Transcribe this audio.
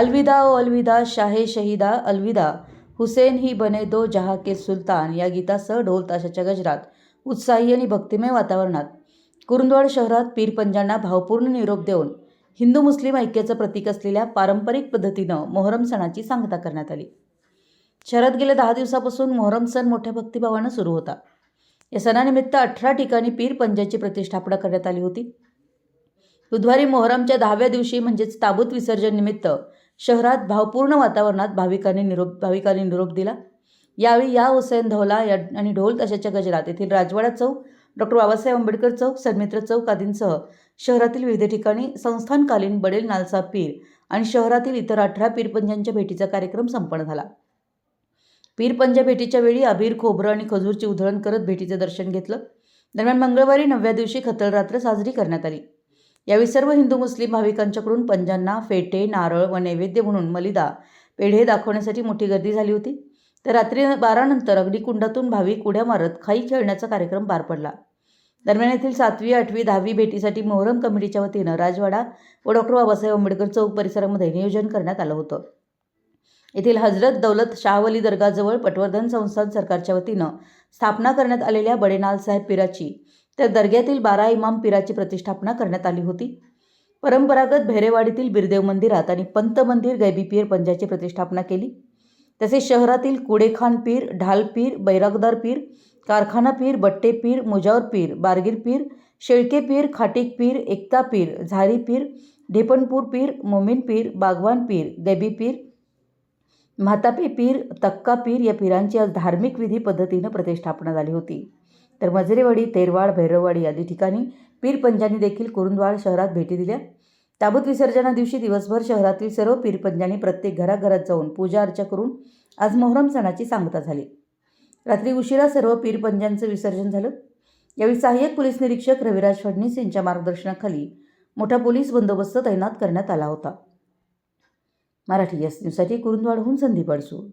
अलविदा ओ अलविदा शाहे शहीदा अलविदा. हुसेन ही बने दो जहा के सुलतान. या गीतासह ढोल ताशाच्या गजरात उत्साही आणि भक्तिमय वातावरणात. कुरुंदवाड शहरात पीरपंजांना भावपूर्ण निरोप देऊन हिंदू मुस्लिम ऐक्याचं प्रतीक असलेल्या पारंपरिक पद्धतीनं मोहरम सणाची सांगता करण्यात आली. शहरात गेल्या दहा दिवसापासून मोहरम सण मोठ्या भक्तिभावानं सुरू होता. या सणानिमित्त अठरा ठिकाणी पीर पंजाची प्रतिष्ठापना करण्यात आली होती. बुधवारी मोहरमच्या दहाव्या दिवशी म्हणजेच ताबूत विसर्जन निमित्त शहरात भावपूर्ण वातावरणात भाविकांनी निरोप भाविकांनी निरोप दिला. यावेळी या हुसेन धौला या आणि ढोल तशाच्या गजरात येथील राजवाडा चौक डॉक्टर बाबासाहेब आंबेडकर चौक सन्मित्र चौक आदींसह शहरातील विविध ठिकाणी संस्थानकालीन बडेल नालसा पीर आणि शहरातील इतर अठरा पीरपंजांच्या भेटीचा कार्यक्रम संपन्न झाला. पीरपंजा भेटीच्या वेळी अबीर खोबरं आणि खजूरची उधळण करत भेटीचे दर्शन घेतलं. दरम्यान मंगळवारी नवव्या दिवशी खतळ रात्र साजरी करण्यात आली. यावेळी सर्व हिंदू मुस्लिम भाविकांच्याकडून पंजांना फेटे नारळ व नैवेद्य म्हणून मलिदा पेढे दाखवण्यासाठी मोठी गर्दी झाली होती. तर रात्री बारानंतर अग्निकुंडातून भाविक उड्या मारत खाई खेळण्याचा कार्यक्रम पार पडला. दरम्यान येथील सातवी आठवी दहावी भेटीसाठी मोहरम कमिटीच्या वतीनं राजवाडा व डॉक्टर बाबासाहेब आंबेडकर चौक परिसरामध्ये नियोजन करण्यात आलं होतं. येथील हजरत दौलत शाहवली दर्गाजवळ पटवर्धन संस्थान सरकारच्या वतीनं स्थापना करण्यात आलेल्या बडेनाल साहेब पिराची त्या दर्ग्यातील बारा इमाम पिराची प्रतिष्ठापना करण्यात आली होती. परंपरागत भैरेवाडीतील बिरदेव मंदिरात आणि पंत मंदिर गैबी पीर पंजाची प्रतिष्ठापना केली. तसेच शहरातील कुडेखान पीर ढाल पीर बैरागदार पीर कारखाना पीर बट्टे पीर मुजावर पीर बारगीर पीर शेळके पीर खाटीक पीर एकता पीर झारी पीर ढेपणपूर पीर मोमीन पीर बागवान पीर गैबी पीर म्हातापे पीर तक्का पीर या पीरांची आज धार्मिक विधी पद्धतीनं प्रतिष्ठापना झाली होती. तर मजरेवाडी तेरवाड भैरववाडी आदी ठिकाणी पीरपंजांनी देखील कुरुंदवाड शहरात भेटी दिल्या. ताबूत विसर्जना दिवशी दिवसभर शहरातील सर्व पीरपंजांनी प्रत्येक घराघरात जाऊन पूजा अर्चा करून आज मोहरम सणाची सांगता झाली. रात्री उशिरा सर्व पीरपंजांचं विसर्जन झालं. यावेळी सहाय्यक पोलीस निरीक्षक रविराज फडणीस यांच्या मार्गदर्शनाखाली मोठा पोलीस बंदोबस्त तैनात करण्यात आला होता. मराठी एस न्यूजसाठी कुरुंदवाडहून संदीप अडसूळ.